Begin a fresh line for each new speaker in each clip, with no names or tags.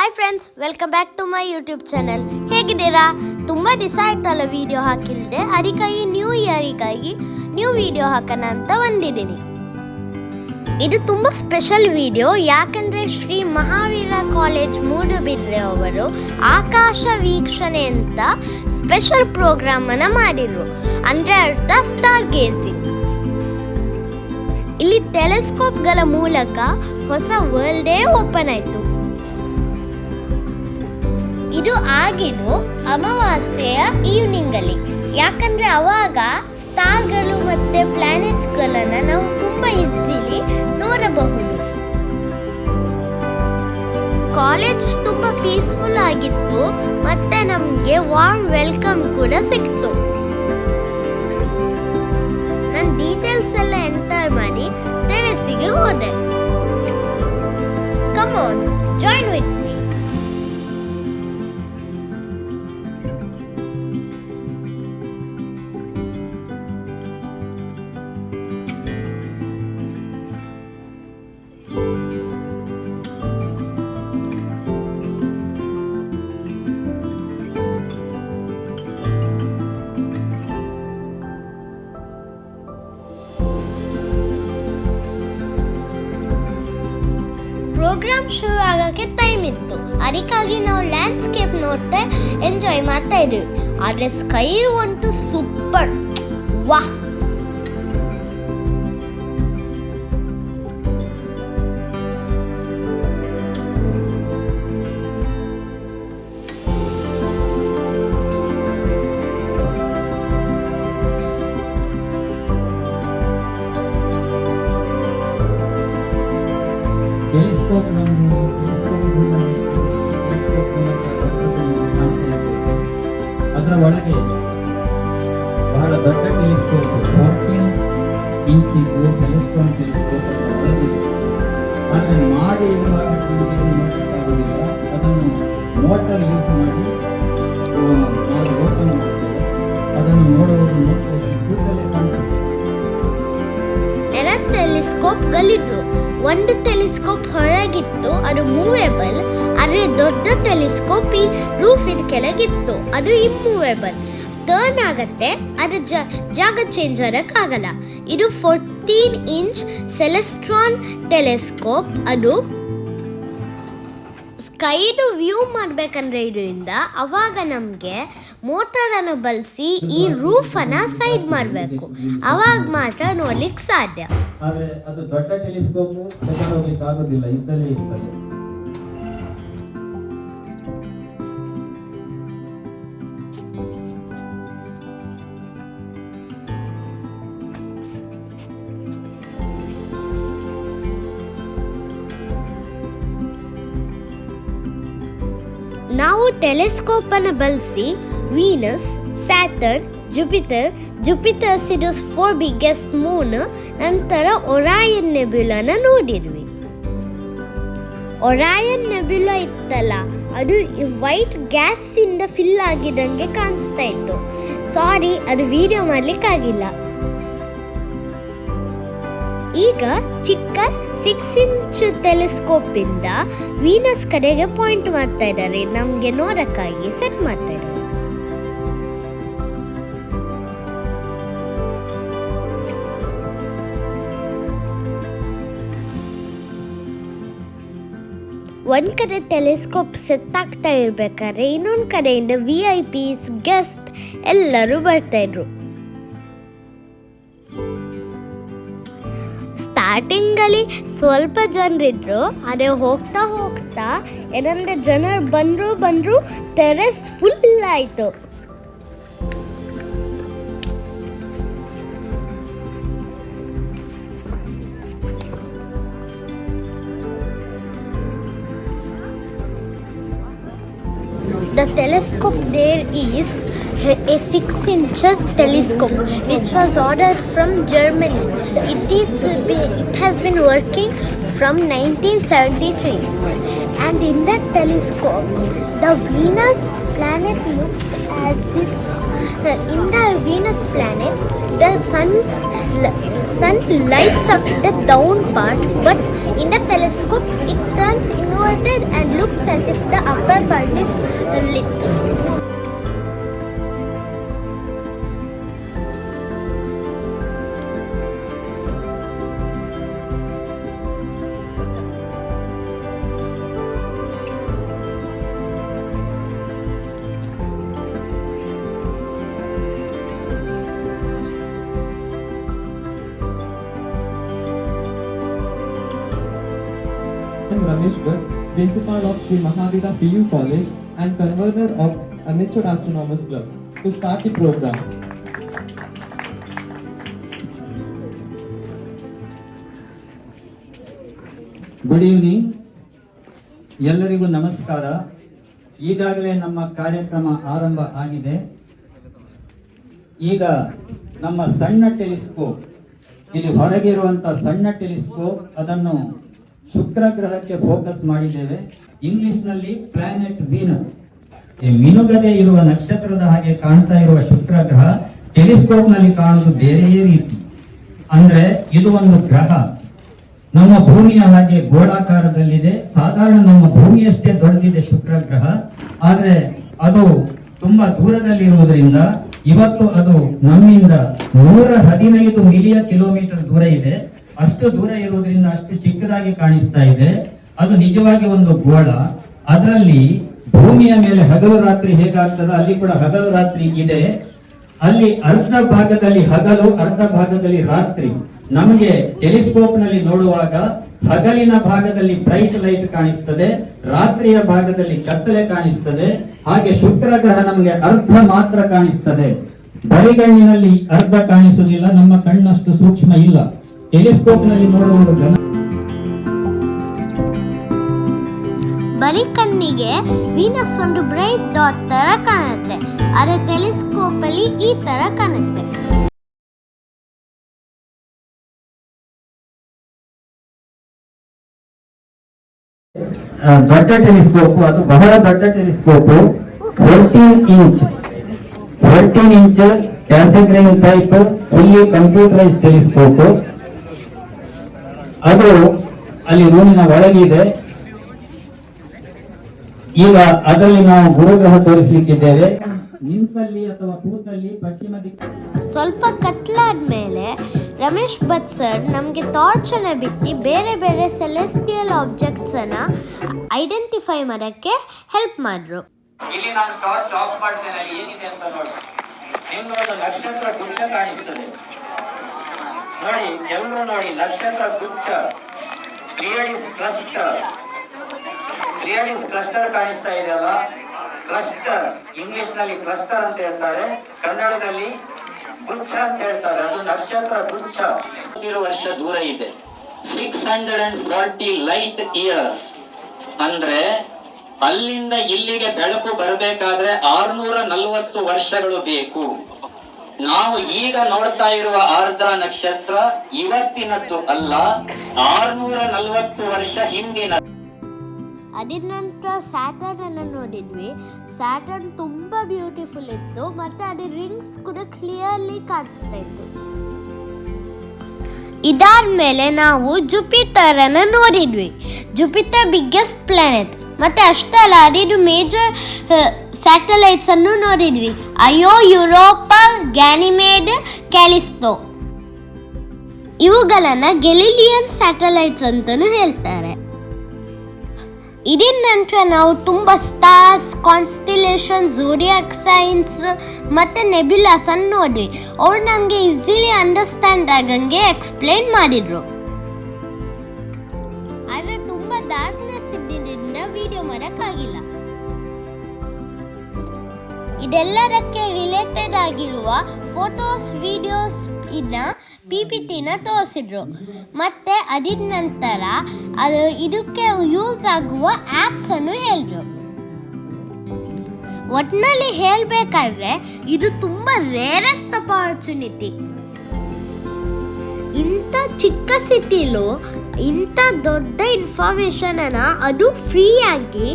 Hi friends welcome back to my YouTube channel ಹೇಗಿದ್ದೀರಾ? ತುಂಬ ದಿವಸ ಆಯ್ತಲ್ಲ ವಿಡಿಯೋ ಹಾಕಿಲ್ಲದೆ ಅದಕ್ಕಾಗಿ ನ್ಯೂ ಇಯರಿಗಾಗಿ ನ್ಯೂ ವಿಡಿಯೋ ಹಾಕೋಣ ಅಂತ ಬಂದಿದ್ದೀನಿ. ಇದು ತುಂಬ ಸ್ಪೆಷಲ್ ವಿಡಿಯೋ ಯಾಕಂದರೆ ಶ್ರೀ ಮಹಾವೀರ ಕಾಲೇಜ್ ಮೂಡುಬಿದ್ರೆ ಅವರು ಆಕಾಶ ವೀಕ್ಷಣೆ ಅಂತ ಸ್ಪೆಷಲ್ ಪ್ರೋಗ್ರಾಮನ್ನು ಮಾಡಿದರು. ಅಂದರೆ ಅರ್ಥ ಸ್ಟಾರ್ ಗೇಸಿಂಗ್ ಇಲ್ಲಿ ಟೆಲಿಸ್ಕೋಪ್ಗಳ ಮೂಲಕ ಹೊಸ ವರ್ಲ್ಡೇ ಓಪನ್ ಆಯ್ತು. ಇದು ಆಗಿದ್ದು ಅಮಾವಾಸ್ಯೆಯ ಈವ್ನಿಂಗ್ ಅಲ್ಲಿ ಯಾಕಂದ್ರೆ ಅವಾಗ ಸ್ಟಾರ್ಗಳು ಮತ್ತೆ ಪ್ಲಾನೆಟ್ಸ್ಗಳನ್ನ ನಾವು ತುಂಬಾ ಈಸಿಲಿ ನೋಡಬಹುದು. ಕಾಲೇಜ್ ತುಂಬಾ ಪೀಸ್ಫುಲ್ ಆಗಿತ್ತು, ಮತ್ತೆ ನಮ್ಗೆ ವಾರ್ಮ್ ವೆಲ್ಕಮ್ ಕೂಡ ಸಿಕ್ತು. ನನ್ನ ಡೀಟೇಲ್ಸ್ ಎಲ್ಲ ಎಂಟರ್ ಮಾಡಿ ಟೆರೆಸಿಗೆ ಹೋದೆ. Come join with me program ಶುರು ಆಗೋಕ್ಕೆ ಟೈಮ್ ಇತ್ತು. ಅದಕ್ಕಾಗಿ ನಾವು ಲ್ಯಾಂಡ್ಸ್ಕೇಪ್ ನೋಡ್ತಾ ಎಂಜಾಯ್ ಮಾಡ್ತಾ ಇದ್ವಿ. ಆದರೆ ಸ್ಕೈ ಅಂತೂ ಸೂಪರ್ ವಾಹ್!
ಅದರ ಒಳಗೆ ಬಹಳ ದೊಡ್ಡ ಟೆಲಿಸ್ಕೋಪ್, ಫೋರ್ಟೀನ್ ಇಂಚಿದ್ದು ಸೆಲೆಸ್ಟ್ರಾನ್ ಟೆಲಿಸ್ಕೋಪ್ ಆದರೆ ಮಾಡಿ ಇರುವಾಗ ನೋಡಲಿಕ್ಕಾಗುವುದಿಲ್ಲ ಅದನ್ನು ಮೋಟರ್ ಯೂಸ್ ಮಾಡಿ ನಾವು ಓಪನ್ ಮಾಡ್ತೇವೆ. ಅದನ್ನು ನೋಡುವುದು ನೋಡ್ತೇವೆ. ಕೂದಲೇ ಕಾಣ್ತದೆ.
ಟೆಲಿಸ್ಕೋಪ್ಗಳಿದ್ವು ಒಂದು ಟೆಲಿಸ್ಕೋಪ್ ಹೊರಗಿತ್ತು, ಅದು ಮೂವೇಬಲ್, ಆದರೆ ದೊಡ್ಡ ಟೆಲಿಸ್ಕೋಪ್ ಈ ರೂಫಿನ ಕೆಳಗಿತ್ತು, ಅದು ಇಮ್ಮೂವೇಬಲ್. ಟರ್ನ್ ಆಗತ್ತೆ, ಅದು ಜಾಗ ಚೇಂಜ್ ಆಗೋಕ್ಕಾಗಲ್ಲ. ಇದು ಫೋರ್ಟೀನ್ ಇಂಚ್ ಸೆಲೆಸ್ಟ್ರಾನ್ ಟೆಲಿಸ್ಕೋಪ್, ಅದು ಸ್ಕೈದು ವ್ಯೂ ಮಾಡ್ಬೇಕಂದ್ರೆ ಇದರಿಂದ ಅವಾಗ ನಮಗೆ ಮೋಟರನ್ನು ಬಳಸಿ ಈ ರೂಫನ್ನು ಸೈಡ್ ಮಾಡಬೇಕು. ಅವಾಗ ಮಾತ್ರ ನೋಡ್ಲಿಕ್ಕೆ ಸಾಧ್ಯ.
ಆದ್ರೆ ಅದು ದೊಡ್ಡ ಟೆಲಿಸ್ಕೋಪ್ ತಗೊಂಡೋಗ್ಲಿಕ್ಕೆ ಆಗೋದಿಲ್ಲ ಇದ್ದಲ್ಲೇ ಇರ್ತದೆ.
ನಾವು ಟೆಲಿಸ್ಕೋಪ್ ಅನ್ನು ಬಳಸಿ ವೀನಸ್ ಸ್ಯಾಟರ್ನ್ ಜುಪಿಟರ್ ಜುಪಿಟರ್ ಸಿಡಸ್ ಫೋರ್ ಬಿಗ್ಗೆಸ್ಟ್ ಮೂನ್ ನಂತರ ಒರಾಯನ್ ನೆಬ್ಯುಲನ ನೋಡಿದ್ವಿ. ಒರಾಯನ್ ನೆಬ್ಯುಲ ಇತ್ತಲ್ಲ, ಅದು ವೈಟ್ ಗ್ಯಾಸ್ ಇಂದ ಫಿಲ್ ಆಗಿದಂಗೆ ಕಾಣಿಸ್ತಾ ಇತ್ತು. ಸಾರಿ ಅದು ವಿಡಿಯೋ ಮಾಡ್ಲಿಕ್ಕಾಗಿಲ್ಲ. ಈಗ ಚಿಕ್ಕ ಸಿಕ್ಸ್ ಇಂಚ್ ಟೆಲಿಸ್ಕೋಪ್ ಇಂದ ವೀನಸ್ ಕಡೆಗೆ ಪಾಯಿಂಟ್ ಮಾಡ್ತಾ ಇದ್ದಾರೆ. ನಮ್ಗೆ ನೋಡಕ್ಕಾಗಿ ಸೆಟ್ ಮಾಡ್ತಾ ಇದ್ದಾರೆ. ಒಂದ್ ಕಡೆ ಟೆಲಿಸ್ಕೋಪ್ ಸೆಟ್ ಆಗ್ತಾ ಇರ್ಬೇಕಾದ್ರೆ ಇನ್ನೊಂದ್ ಕಡೆಯಿಂದ ವಿ ಐ ಪಿಸ್ ಗೆಸ್ಟ್ ಎಲ್ಲರೂ ಬರ್ತಾ ಇದ್ರು. ಸ್ಟಾರ್ಟಿಂಗ್ ಅಲ್ಲಿ ಸ್ವಲ್ಪ ಜನರಿದ್ರು ಅದೇ ಹೋಗ್ತಾ ಹೋಗ್ತಾ ಏನಂದ್ರೆ ಜನರು ಬಂದರು ಬಂದ್ರು ಟೆರೆಸ್ ಫುಲ್ ಆಯ್ತು. The telescope there is a 6 inches telescope which was ordered from Germany. It is it has been working from 1973 and in that telescope the Venus planet looks as if uh, in the Venus planet the sun's sun lights up the down part but In the telescope, it turns inverted and looks as if the upper part is lit.
Ramesh Bhatt, Principal of Sri Mahavira PU College and convener of Amateur Astronomers Club, to start the program.
Good evening ಎಲ್ಲರಿಗೂ ನಮಸ್ಕಾರ ಈಗಾಗಲೇ ನಮ್ಮ ಕಾರ್ಯಕ್ರಮ ಆರಂಭ ಆಗಿದೆ ಈಗ ನಮ್ಮ ಸಣ್ಣ ಟೆಲಿಸ್ಕೋಪ್ ಇಲ್ಲಿ ಹೊರಗಿರುವಂತ ಸಣ್ಣ ಟೆಲಿಸ್ಕೋಪ್ ಅದನ್ನು ಶುಕ್ರ ಗ್ರಹಕ್ಕೆ ಫೋಕಸ್ ಮಾಡಿದ್ದೇವೆ ಇಂಗ್ಲಿಷ್ನಲ್ಲಿ ಪ್ಲಾನೆಟ್ ವೀನಸ್ ಈ ಮಿನುಗದೆ ಇರುವ ನಕ್ಷತ್ರದ ಹಾಗೆ ಕಾಣ್ತಾ ಇರುವ ಶುಕ್ರ ಗ್ರಹ ಟೆಲಿಸ್ಕೋಪ್ನಲ್ಲಿ ಕಾಣುವುದು ಬೇರೆಯೇ ರೀತಿ. ಅಂದ್ರೆ ಇದು ಒಂದು ಗ್ರಹ. ನಮ್ಮ ಭೂಮಿಯ ಹಾಗೆ ಗೋಳಾಕಾರದಲ್ಲಿದೆ. ಸಾಧಾರಣ ನಮ್ಮ ಭೂಮಿಯಷ್ಟೇ ದೊಡ್ಡದಿದೆ ಶುಕ್ರ ಗ್ರಹ ಆದ್ರೆ ಅದು ತುಂಬಾ ದೂರದಲ್ಲಿರುವುದರಿಂದ ಇವತ್ತು ಅದು ನಮ್ಮಿಂದ ನೂರ ಹದಿನೈದು ಮಿಲಿಯನ್ ಕಿಲೋಮೀಟರ್ ದೂರ ಇದೆ. ಅಷ್ಟು ದೂರ ಇರುವುದರಿಂದ ಅಷ್ಟು ಚಿಕ್ಕದಾಗಿ ಕಾಣಿಸ್ತಾ ಇದೆ. ಅದು ನಿಜವಾಗಿ ಒಂದು ಗೋಳ. ಅದರಲ್ಲಿ ಭೂಮಿಯ ಮೇಲೆ ಹಗಲು ರಾತ್ರಿ ಹೇಗಾಗ್ತದ ಅಲ್ಲಿ ಕೂಡ ಹಗಲು ರಾತ್ರಿ ಇದೆ. ಅಲ್ಲಿ ಅರ್ಧ ಭಾಗದಲ್ಲಿ ಹಗಲು, ಅರ್ಧ ಭಾಗದಲ್ಲಿ ರಾತ್ರಿ. ನಮಗೆ ಟೆಲಿಸ್ಕೋಪ್ನಲ್ಲಿ ನೋಡುವಾಗ ಹಗಲಿನ ಭಾಗದಲ್ಲಿ ಬ್ರೈಟ್ ಲೈಟ್ ಕಾಣಿಸ್ತದೆ, ರಾತ್ರಿಯ ಭಾಗದಲ್ಲಿ ಕತ್ತಲೆ ಕಾಣಿಸ್ತದೆ. ಹಾಗೆ ಶುಕ್ರ ಗ್ರಹ ನಮಗೆ ಅರ್ಧ ಮಾತ್ರ ಕಾಣಿಸ್ತದೆ. ಬರಿಗಣ್ಣಿನಲ್ಲಿ ಅರ್ಧ ಕಾಣಿಸುವುದಿಲ್ಲ, ನಮ್ಮ ಕಣ್ಣಷ್ಟು ಸೂಕ್ಷ್ಮ ಇಲ್ಲ. ಟೆಲಿಸ್ಕೋಪ್ ನೋಡುವ ಒಂದು ಗಮನ
ಬರೀ ಕಣ್ಣಿಗೆ ವೀನಸ್ ಒಂದು ಬ್ರೈಟ್ ಡಾಟ್ ತರ ಕಾಣುತ್ತೆ. ಆದರೆ ಟೆಲಿಸ್ಕೋಪ್ ಅಲ್ಲಿ ಈ ತರ ಕಾಣುತ್ತೆ.
ದೊಡ್ಡ ಟೆಲಿಸ್ಕೋಪ್ ಅದು ಬಹಳ ದೊಡ್ಡ telescope. Fourteen inch. Fourteen inch Cassegrain type fully computerise telescope. ಅದು ಅಲ್ಲಿ ರೂಮಿನ ಒಳಗಿದೆ ಈಗ ಅದರಲ್ಲಿ ನಾವು ಗುರುಗ್ರಹ ತೋರಿಸಲಿಕ್ಕಿದ್ದೇವೆ. ನಿಂತಲ್ಲಿ ಅಥವಾ ಕೂತಲ್ಲಿ ಪಶ್ಚಿಮ ದಿಕ್ಕು
ಸ್ವಲ್ಪ ಕತ್ಲಾದ್ಮೇಲೆ ರಮೇಶ್ ಭಟ್ ಸರ್ ನಮಗೆ ಟಾರ್ಚ್ ಅನ್ನ ಬಿಟ್ಟು ಬೇರೆ ಬೇರೆ ಸೆಲೆಸ್ಟಿಯಲ್ ಆಬ್ಜೆಕ್ಟ್ಸ್ ಅನ್ನ ಐಡೆಂಟಿಫೈ ಮಾಡೋಕ್ಕೆ ಹೆಲ್ಪ್ ಮಾಡಿದ್ರು
ಇಲ್ಲಿ ನಾನು ಟಾರ್ಚ್ ಆಫ್ ಮಾಡ್ತೇನೆ ಏನಿದೆ ಅಂತ ನೋಡಿ. ನಿಮ್ಗೆ ಒಂದು ನಕ್ಷತ್ರ ಗುಚ್ಛ ಕಾಣಿಸ್ತದೆ. ನೋಡಿ ಎಲ್ಲರೂ ನೋಡಿ, ನಕ್ಷತ್ರ ಗುಚ್ಛ ಪ್ರಿಯಡಿಸ್ ಕ್ಲಸ್ಟರ್ ಕ್ರಿಯಡಿಸ್ ಕ್ಲಸ್ಟರ್ ಕಾಣಿಸ್ತಾ ಇದೆಯಲ್ಲ? ಕ್ಲಸ್ಟರ್ ಇಂಗ್ಲಿಷ್ನಲ್ಲಿ ಕ್ಲಸ್ಟರ್ ಅಂತ ಹೇಳ್ತಾರೆ. ಕನ್ನಡದಲ್ಲಿ ಗುಚ್ಛ ಅಂತ ಹೇಳ್ತಾರೆ. ಅದು ನಕ್ಷತ್ರ ಗುಚ್ಛ ವರ್ಷ ದೂರ ಇದೆ. Six hundred and forty light years ಅಂದ್ರೆ ಅಲ್ಲಿಂದ ಇಲ್ಲಿಗೆ ಬೆಳಕು ಬರಬೇಕಾದ್ರೆ ಆರ್ನೂರ ನಲ್ವತ್ತು ವರ್ಷಗಳು ಬೇಕು. ನಾವು ಈಗ ನೋಡ್ತಾ ಇರುವ ಆರ್ದ್ರ ನಕ್ಷತ್ರ ಇವತ್ತಿನದ್ದು ಅಲ್ಲ ಆರ್ನೂರ ನಲವತ್ತು ವರ್ಷ ಹಿಂದಿನ
ಅದ್ರ ನಂತರ ಸ್ಯಾಟರ್ನ್ ಅನ್ನು ನೋಡಿದ್ವಿ. ಸ್ಯಾಟರ್ನ್ ತುಂಬಾ ಬ್ಯೂಟಿಫುಲ್ ಇತ್ತು ಮತ್ತೆ ಅದರ ರಿಂಗ್ಸ್ ಕೂಡ ಕ್ಲಿಯರ್ಲಿ ಕಾಣಿಸ್ತಾ ಇತ್ತು. ಇದಾದ್ಮೇಲೆ ನಾವು ಜುಪಿಟರ್ ಅನ್ನು ನೋಡಿದ್ವಿ. Jupiter biggest planet. ಮತ್ತೆ ಅಲ್ಲ, ಅದಿದು ಮೇಜರ್ ಸ್ಯಾಟಲೈಟ್ಸ್ ಅನ್ನು ನೋಡಿದ್ವಿ. ಅಯೋ ಯುರೋಪ ಗ್ಯಾನಿಮೇಡ್ ಕ್ಯಾಲಿಸ್ಟೋ ಇವುಗಳನ್ನ ಗೆಲಿಲಿಯನ್ ಸ್ಯಾಟಲೈಟ್ಸ್ ಅಂತಲೂ ಹೇಳ್ತಾರೆ. ಇದಿನ ನಂತರ ನಾವು ತುಂಬ ಸ್ಟಾರ್ಸ್ ಕಾನ್ಸ್ಟಿಲೇಷನ್ ಝೋಡಿಯಾಕ್ ಸೈನ್ಸ್ ಮತ್ತು ನೆಬ್ಯುಲಾಸನ್ನು ನೋಡ್ವಿ. ಅವ್ರು ನನಗೆ ಈಸಿಲಿ ಅಂಡರ್ಸ್ಟ್ಯಾಂಡ್ ಆಗಂಗೆ ಎಕ್ಸ್ಪ್ಲೇನ್ ಮಾಡಿದ್ರು. ಇದೆಲ್ಲದಕ್ಕೆ ರಿಲೇಟೆಡ್ ಆಗಿರುವ ಫೋಟೋಸ್ ವಿಡಿಯೋಸ್ ಇನ್ನ ಪಿ ಪಿ ಟಿನ ತೋರಿಸಿದ್ರು. ಮತ್ತೆ ಅದಿದ ನಂತರ ಅದು ಇದಕ್ಕೆ ಯೂಸ್ ಆಗುವ ಆ್ಯಪ್ಸ್ ಅನ್ನು ಹೇಳಿದ್ರು. ಒಟ್ಟಿನಲ್ಲಿ ಹೇಳಬೇಕಾದ್ರೆ ಇದು ತುಂಬ ರೇರೆಸ್ಟ್ ಅಪಾರ್ಚುನಿಟಿ ಇಂಥ ಚಿಕ್ಕ ಸಿಟಿಲೂ ಇಂಥ ದೊಡ್ಡ ಇನ್ಫಾರ್ಮೇಷನ್ ಅನ್ನ ಅದು ಫ್ರೀಯಾಗಿ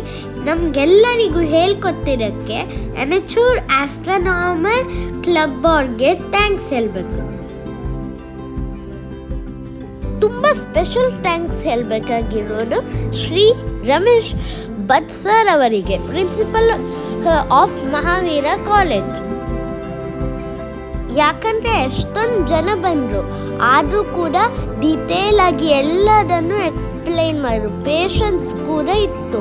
ನಮಗೆಲ್ಲರಿಗೂ ಹೇಳ್ಕೊತಿರೋಕ್ಕೆ ಎಮೆಚೂರ್ ಆಸ್ಟ್ರನಾಮರ್ ಕ್ಲಬ್ ಅವ್ರಿಗೆ ಥ್ಯಾಂಕ್ಸ್ ಹೇಳಬೇಕು. ತುಂಬ ಸ್ಪೆಷಲ್ ಥ್ಯಾಂಕ್ಸ್ ಹೇಳಬೇಕಾಗಿರೋದು ಶ್ರೀ ರಮೇಶ್ ಭಟ್ ಸರ್ ಅವರಿಗೆ ಪ್ರಿನ್ಸಿಪಲ್ ಆಫ್ ಮಹಾವೀರ ಕಾಲೇಜ್ ಯಾಕಂದ್ರೆ ಎಷ್ಟೊಂದು ಜನ ಬಂದರು. ಆದರೂ ಕೂಡ ಡೀಟೇಲ್ ಆಗಿ ಎಲ್ಲದನ್ನು ಎಕ್ಸ್ಪ್ಲೈನ್ ಮಾಡಿದ್ರು. ಪೇಷನ್ಸ್ ಕೂಡ ಇತ್ತು.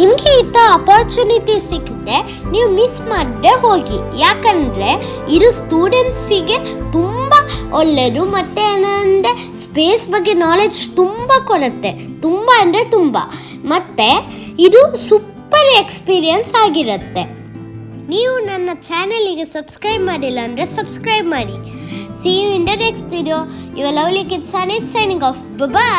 ನಿಮಗೆ ಇಂಥ ಅಪರ್ಚುನಿಟಿ ಸಿಕ್ಕಿದೆ ನೀವು ಮಿಸ್ ಮಾಡದೆ ಹೋಗಿ. ಯಾಕಂದರೆ ಇದು ಸ್ಟೂಡೆಂಟ್ಸಿಗೆ ತುಂಬ ಒಳ್ಳೆಯದು ಮತ್ತು ಏನಂದರೆ ಸ್ಪೇಸ್ ಬಗ್ಗೆ ನಾಲೆಜ್ ತುಂಬ ಕೊಡುತ್ತೆ ತುಂಬ ಅಂದರೆ ತುಂಬ. ಮತ್ತು ಇದು ಸೂಪರ್ ಎಕ್ಸ್ಪೀರಿಯನ್ಸ್ ಆಗಿರುತ್ತೆ. ನೀವು ನನ್ನ ಚಾನಲಿಗೆ ಸಬ್ಸ್ಕ್ರೈಬ್ ಮಾಡಿಲ್ಲ ಅಂದರೆ ಸಬ್ಸ್ಕ್ರೈಬ್ ಮಾಡಿ. See you the next video ಇವೆಲ್ಲ lovely kids signing off bye